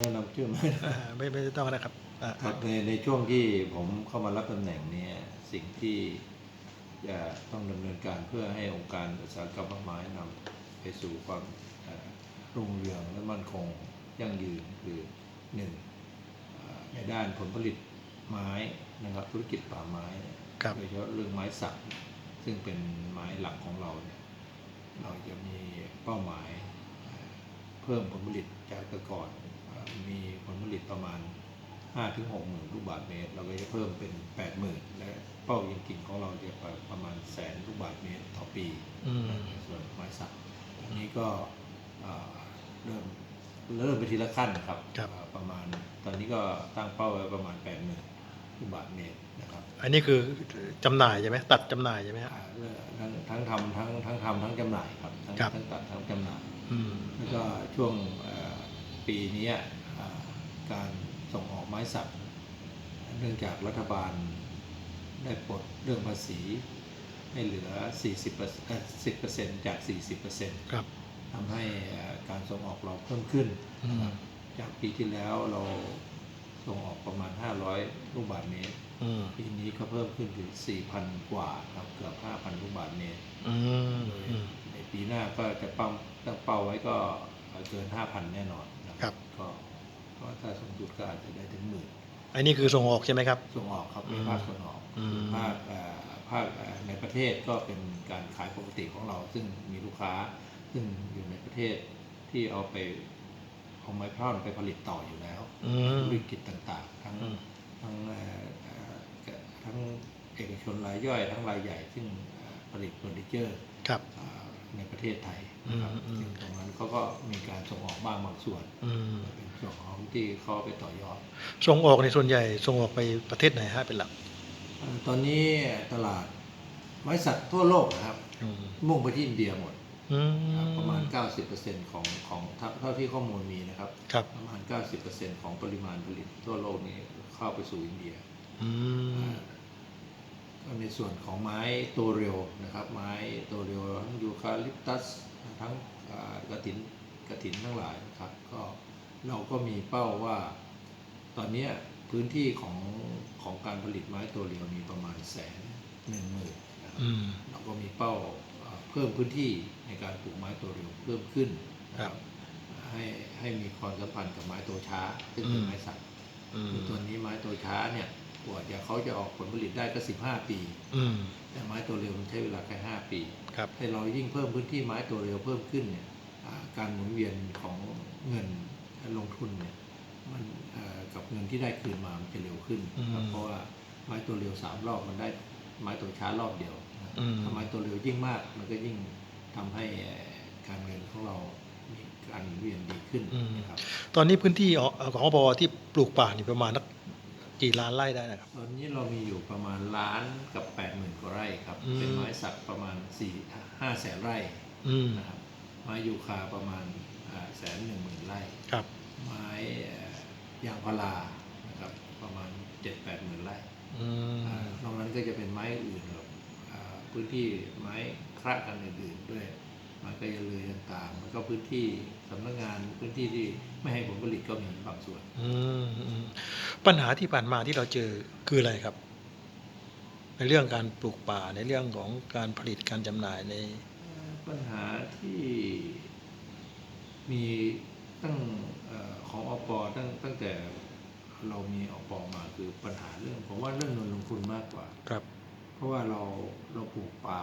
แนะนำชื่อไหมอ่าไม่ไม่ต้องนะครับอ่าครับในในช่วงที่ผมเข้ามารับตำแหน่งเนี้สิ่งที่จะต้องดำเนินการเพื่อให้องค์การอุตสาหกรรมมะไม้นำไปสู่ความเอ่อรุ่งเรืองและมั่นคงยั่งยืนคือหนึ่งเอ่อในด้านผลผลิตไม้นะครับธุรกิจป่าไม้เนี่ยครับ โดยเฉพาะเรื่องไม้สักซึ่งเป็นไม้หลักของเราเนี่ยเราจะมีเป้าหมายเอ่อเพิ่มผลผลิตจากแต่ก่อนเอ่อ มีผลผลิตประมาณ5ถึง6หมื่นลูกบาศก์เมตร เราก็จะเพิ่มเป็น8 0,000และเป้าจริงๆของเราจะไปประมาณแสนลูกบาศก์เมตรต่อปีอืมในส่วนไม้สักอันนี้ก็เอ่อเริ่มเริ่มไปทีละขั้นครับครับเอ่อประมาณตอนนี้ก็ตั้งเป้าไว้ประมาณ8 0,000ลูกบาศก์เมตรนะครับ อันนี้คือจำหน่ายใช่ไหมตัดจำหน่ายใช่ไหมฮะอ่าเรื่องทั้งทั้งทำทั้งทั้งทำทั้งจำหน่ายครับทั้งครับทั้งตัดทั้งจำหน่ายอืมแล้วก็ช่วงเอ่อ ปีนี้อ่าการส่งออกไม้สักเนื่องจากรัฐบาลได้ปลดเรื่องภาษีให้เหลือ 40เอ่อ10%จาก 40%ครับทำให้เอ่อการส่งออกเราเพิ่มขึ้นนะครับอืมจากปีที่แล้วเราส่งออกประมาณ 500 ลูกบาศก์เมตรอืมปีนี้ก็เพิ่มขึ้นถึง 4,000 กว่าครับเกือบ 5,000 ลูกบาศก์เมตรอืมโดยอืมในปีหน้าก็จะเป้าตั้งเป้าไว้ก็เกิน 5,000 แน่นอนนะ ครับ ก็ก็ถ้าสมดุลก็อาจจะได้ถึงหมื่นอันนี้คือส่งออกใช่ไหมครับ ส่งออกครับอืในมภาคส่งออกอืม ภาคเอ่อภาคเอ่อในประเทศก็เป็นการขายปกติของเรา ซึ่งมีลูกค้า ซึ่งอยู่ในประเทศที่เอาไปเอาไม้พร่อนไปผลิตต่ออยู่แล้วอืม ธุรกิจต่างๆ ทั้งอืม ทั้งเอ่อเอ่อทั้งเอกชนรายย่อย ทั้งรายใหญ่ ซึ่งเอ่อผลิตเฟอร์นิเจอร์ครับ อ่าในประเทศไทยนะครับ อืมอืม ก็มีการส่งออกบ้างบางส่วนอืมเป็นส่วนของที่เขาเอาไปต่อยอด ส่งออกในส่วนใหญ่ส่งออกไปประเทศไหนฮะเป็นหลักเอ่อตอนนี้ตลาดไม้สัตว์ทั่วโลกนะครับอืมมุ่งไปที่อินเดียหมดอืมครับประมาณ 90%ของของเท่าเท่าที่ข้อมูลมีนะครับครับประมาณ 90%ของปริมาณผลิตทั่วโลกนี้เข้าไปสู่อินเดียอืมก็ใน ส่วนของไม้ตัวเร็วนะครับ ไม้ตัวเร็วทั้งยูคาลิปตัสทั้งอ่ากระถินกระถินทั้งหลายนะครับก็เราก็มีเป้าว่า ตอนเนี้ยพื้นที่ของของการผลิตไม้ตัวเร็วมีประมาณแสนหนึ่งหมื่นนะครับอืมเราก็มีเป้าเอ่อเพิ่มพื้นที่ในการปลูกไม้ตัวเร็วเพิ่มขึ้นนะคครัรับบให้ให้มีความสัมพันธ์กับไม้ตัวช้าซึ่งเป็นอืมไม้สักอืมคือตัวนี้ไม้ตัวช้าเนี่ย กว่าจะเขาจะออกผลผลิตได้ก็15ปี อืม แต่ไม้ตัวเร็วมันใช้เวลาแค่5ปีครับให้เรายิ่งเพิ่มพื้นที่ไม้ตัวเร็วเพิ่มขึ้นเนี่ยอ่าการหมุนเวียนของเงินลงทุนเนี่ยมันเอ่อกับเงินที่ได้คืนมามันจะเร็วขึ้นนะครับอืมเพราะว่าไม้ตัวเร็วสามรอบมันได้ไม้ตัวช้ารอบเดียวนะอืม ถ้าไม้ตัวเร็วยิ่งมากมันก็ยิ่งทำให้เอ่อการเงินของเรามีการหมุนเวียนดีขึ้นอืมนะครับ ตอนนี้พื้นที่ของอบที่ปลูกป่านี่ประมาณนัก กี่ล้านไร่ได้นะครับตตอนนี้เรามีอยู่ประมาณล้านกับ8ปดหมื่นกว่าไร่ครับ อืม เป็นไม้สักประมาณ4ี่ห้าแสนไร่อืมนะครับไม้ยูคาประมาณแสนหนึ่งหมื่นไร่ ครับ ไม้เอ่อยางพารานะครับประมาณ7จ็ดแปดหมื่นไร่อืมอ่านอกนั้นก็จะเป็นไม้อื่นครับอ่าพื้นที่ไม้คระกันอื่นๆด้วย ไม้กระยาเลยต่างๆแล้วก็พื้นที่สำนักงานพื้นที่ที่ไม่ให้ผลผลิตก็มีบางส่วน อืมอืมปัญหาที่ผ่านมาที่เราเจอคืออะไรครับ ในเรื่องการปลูกป่าในเรื่องของการผลิตการจำหน่ายใน ปัญหาที่มีตั้งเออของอปตั้งตั้งแต่เรามีอปมาคือปัญหาเรื่องผมว่าเรื่องเงินลงทุนมากกว่า ครับ เพราะว่าเราเราปลูกป่า